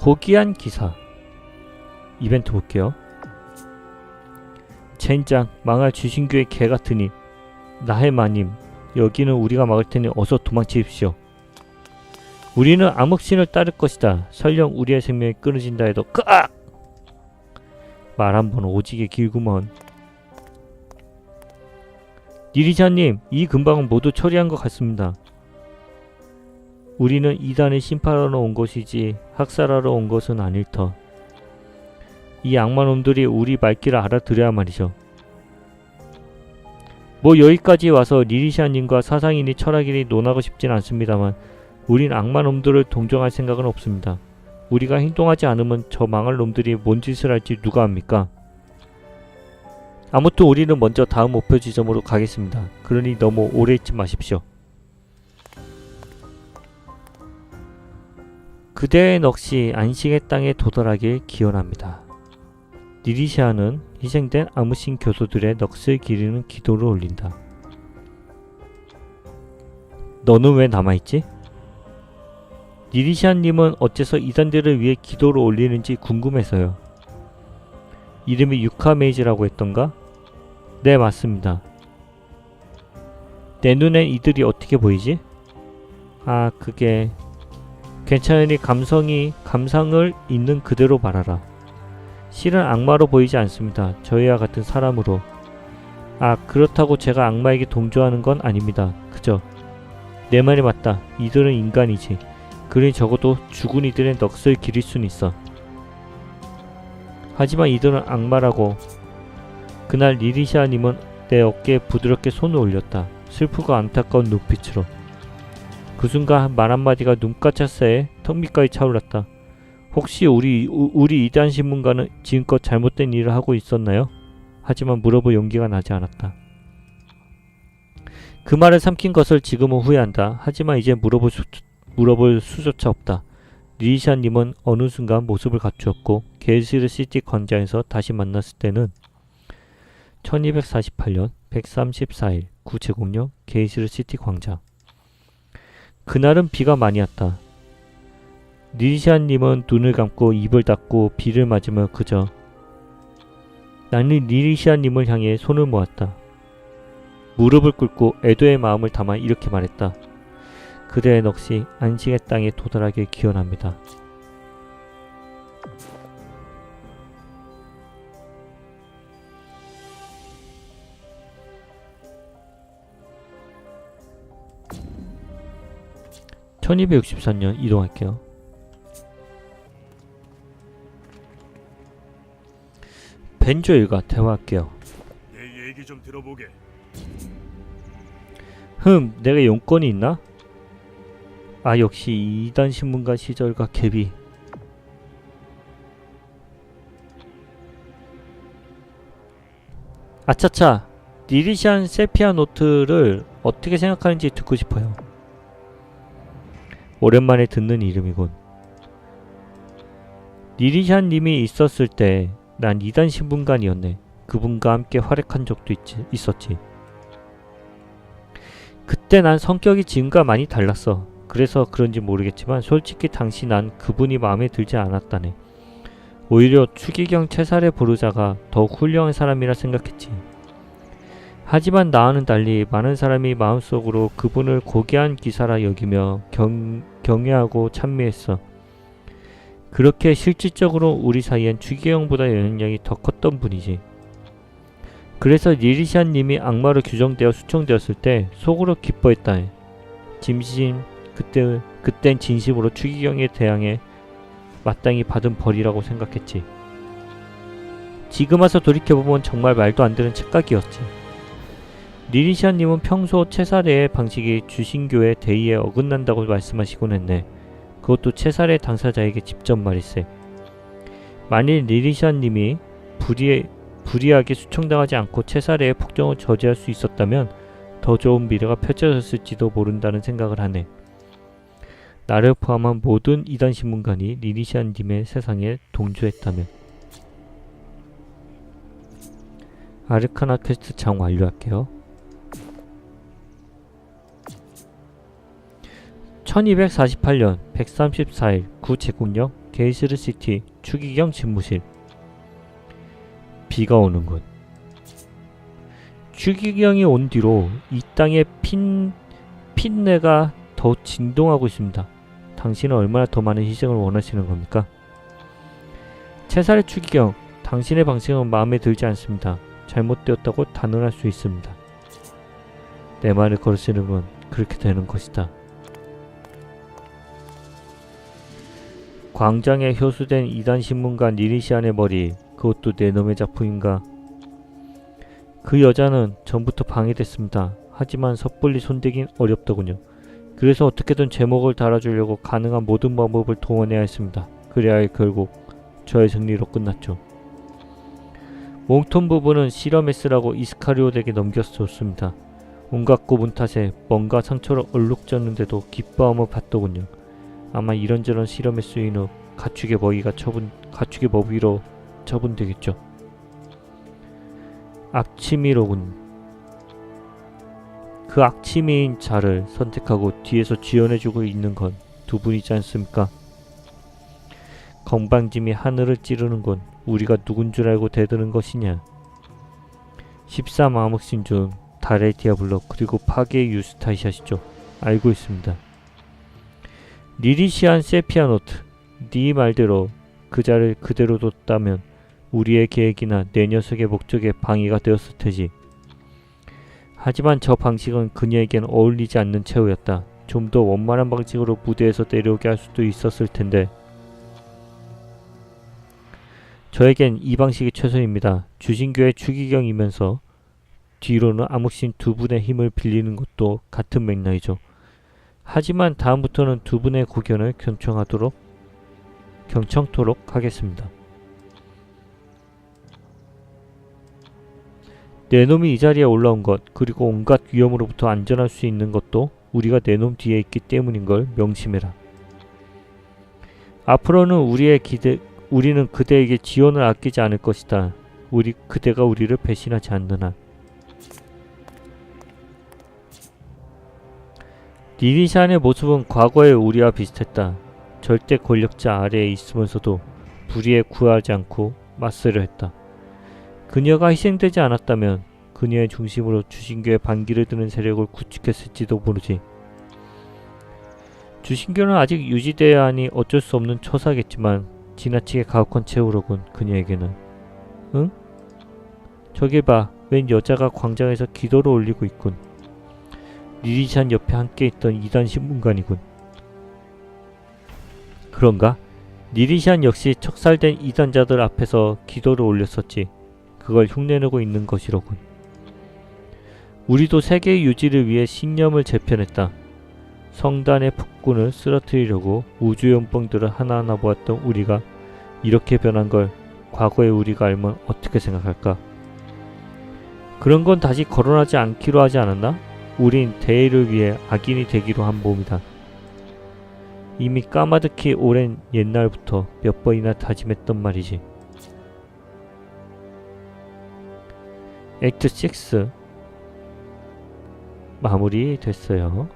고귀한 기사 이벤트 볼게요. 젠장 망할 주신교의 개 같으니 나의 마님 여기는 우리가 막을 테니 어서 도망치십시오. 우리는 암흑신을 따를 것이다. 설령 우리의 생명이 끊어진다 해도 끄악! 말 한 번 오지게 길구먼. 니리샤님, 이 근방은 모두 처리한 것 같습니다. 우리는 이단을 심판하러 온 것이지 학살하러 온 것은 아닐 터. 이 악마놈들이 우리 말귀를 알아들어야 말이죠. 뭐 여기까지 와서 리리샤님과 사상인이 철학인이 논하고 싶진 않습니다만 우린 악마놈들을 동정할 생각은 없습니다. 우리가 행동하지 않으면 저 망할 놈들이 뭔 짓을 할지 누가 압니까? 아무튼 우리는 먼저 다음 목표 지점으로 가겠습니다. 그러니 너무 오래 있지 마십시오. 그대의 넋이 안식의 땅에 도달하길 기원합니다. 니리시아는 희생된 아무신 교도들의 넋을 기리는 기도를 올린다. 너는 왜 남아있지? 니리시아님은 어째서 이단들을 위해 기도를 올리는지 궁금해서요. 이름이 유카메이즈라고 했던가? 네, 맞습니다. 내 눈엔 이들이 어떻게 보이지? 아, 그게 괜찮으니 감성이 감상을 있는 그대로 말하라. 실은 악마로 보이지 않습니다. 저희와 같은 사람으로. 아, 그렇다고 제가 악마에게 동조하는 건 아닙니다. 그저 내 말이 맞다. 이들은 인간이지. 그러니 적어도 죽은 이들의 넋을 기릴 순 있어. 하지만 이들은 악마라고. 그날 리리샤님은 내 어깨에 부드럽게 손을 올렸다. 슬프고 안타까운 눈빛으로. 그 순간 말 한마디가 눈가차 새에 턱 밑까지 차올랐다. 혹시 우리 우- 우리 이단 신문가는 지금껏 잘못된 일을 하고 있었나요? 하지만 물어볼 용기가 나지 않았다. 그 말을 삼킨 것을 지금은 후회한다. 하지만 이제 물어볼 수, 물어볼 수조차 없다. 리샤님은 어느 순간 모습을 갖추었고 게이스르 시티 광장에서 다시 만났을 때는 1248년 134일 구제공역 게이스르 시티 광장. 그날은 비가 많이 왔다. 리리샤님은 눈을 감고 입을 닫고 비를 맞으며 그저 나는 리리샤님을 향해 손을 모았다. 무릎을 꿇고 애도의 마음을 담아 이렇게 말했다. 그대의 넋이 안식의 땅에 도달하길 기원합니다. (1264년) 이동할게요. 벤조 일과 대화할게요. 내 얘기 좀 들어보게. 흠, 내가 용건이 있나? 아, 역시 이단 신문가 시절과 갭이. 아차차, 니리시안 세피아 노트를 어떻게 생각하는지 듣고 싶어요. 오랜만에 듣는 이름이군. 니리시안 님이 있었을 때난 이단 신문관이었네. 그분과 함께 활약한 적도 있지, 있었지. 그때 난 성격이 지금과 많이 달랐어. 그래서 그런지 모르겠지만 솔직히 당시 난 그분이 마음에 들지 않았다네. 오히려 추기경 채살의 보르자가 더욱 훌륭한 사람이라 생각했지. 하지만 나와는 달리 많은 사람이 마음속으로 그분을 고귀한 기사라 여기며 경, 경외하고 찬미했어. 그렇게 실질적으로 우리 사이엔 추기경보다 영향력이 더 컸던 분이지. 그래서 리리시안 님이 악마로 규정되어 수청되었을 때 속으로 기뻐했다. 짐신 그때 그땐 진심으로 추기경에 대항해 마땅히 받은 벌이라고 생각했지. 지금 와서 돌이켜보면 정말 말도 안 되는 착각이었지. 리리시안 님은 평소 채사례의 방식이 주신교의 대의에 어긋난다고 말씀하시곤 했네. 그것도 채사례 당사자에게 직접 말일세. 만일 리리시안 님이 불의에 불이하게 수청당하지 않고 채사례의 폭정을 저지할 수 있었다면 더 좋은 미래가 펼쳐졌을지도 모른다는 생각을 하네. 나를 포함한 모든 이단 신문관이 리니시안 님의 세상에 동조했다면 아르카나 퀘스트 장 완료할게요. 1248년 134일 구제국역 게이스르시티 추기경 집무실 비가 오는군. 추기경이 온 뒤로 이 땅의 핀 핀내가 더 진동하고 있습니다. 당신은 얼마나 더 많은 희생을 원하시는 겁니까? 채살의 추기경, 당신의 방식은 마음에 들지 않습니다. 잘못되었다고 단언할 수 있습니다. 내 말을 걸으시는 건 그렇게 되는 것이다. 광장에 효수된 이단 신문가 니리시안의 머리, 그것도 내 놈의 작품인가? 그 여자는 전부터 방해됐습니다. 하지만 섣불리 손대긴 어렵더군요. 그래서 어떻게든 제목을 달아주려고 가능한 모든 방법을 동원해야 했습니다. 그래야 결국 저의 승리로 끝났죠. 몽톤 부부는 쓰라고 이스카리오에게 넘겼었습니다. 온갖 고분 탓에 뭔가 상처를 얼룩졌는데도 기뻐함을 받더군요. 아마 이런저런 실험에 쓰인 후 가축의 먹이가 처분 가축의 먹이로 처분되겠죠. 악취미로군. 그 악취미인 자를 선택하고 뒤에서 지원해주고 있는 건 두 분이지 않습니까? 건방짐이 하늘을 찌르는 건 우리가 누군 줄 알고 대드는 것이냐? 14 마음흑신 중 달의 디아블로 그리고 파괴의 유스타이샤시죠. 알고 있습니다. 리리시안 세피아노트 네 말대로 그 자를 그대로 뒀다면 우리의 계획이나 내 녀석의 목적에 방해가 되었을 테지. 하지만 저 방식은 그녀에겐 어울리지 않는 최후였다. 좀 더 원만한 방식으로 무대에서 내려오게 할 수도 있었을 텐데. 저에겐 이 방식이 최선입니다. 주신교의 추기경이면서 뒤로는 암흑신 두 분의 힘을 빌리는 것도 같은 맥락이죠. 하지만 다음부터는 두 분의 고견을 경청하도록 경청토록 하겠습니다. 내 놈이 이 자리에 올라온 것 그리고 온갖 위험으로부터 안전할 수 있는 것도 우리가 내 놈 뒤에 있기 때문인 걸 명심해라. 앞으로는 우리의 기대 우리는 그대에게 지원을 아끼지 않을 것이다. 우리 그대가 우리를 배신하지 않는 한. 니리샨의 모습은 과거의 우리와 비슷했다. 절대 권력자 아래에 있으면서도 불의에 구하지 않고 맞서려 했다. 그녀가 희생되지 않았다면 그녀의 중심으로 주신교의 반기를 드는 세력을 구축했을지도 모르지. 주신교는 아직 유지돼야 하니 어쩔 수 없는 처사겠지만 지나치게 가혹한 최후로군 그녀에게는. 응? 저기 봐, 웬 여자가 광장에서 기도를 올리고 있군. 리리샨 옆에 함께 있던 이단 신문관이군. 그런가? 리리샨 역시 척살된 이단자들 앞에서 기도를 올렸었지. 그걸 흉내내고 있는 것이로군. 우리도 세계의 유지를 위해 신념을 재편했다. 성단의 폭군을 쓰러뜨리려고 우주연봉들을 하나하나 모았던 우리가 이렇게 변한 걸 과거의 우리가 알면 어떻게 생각할까? 그런 건 다시 거론하지 않기로 하지 않았나? 우린 대의를 위해 악인이 되기로 한 몸이다. 이미 까마득히 오랜 옛날부터 몇 번이나 다짐했던 말이지. 액트 6 마무리 됐어요.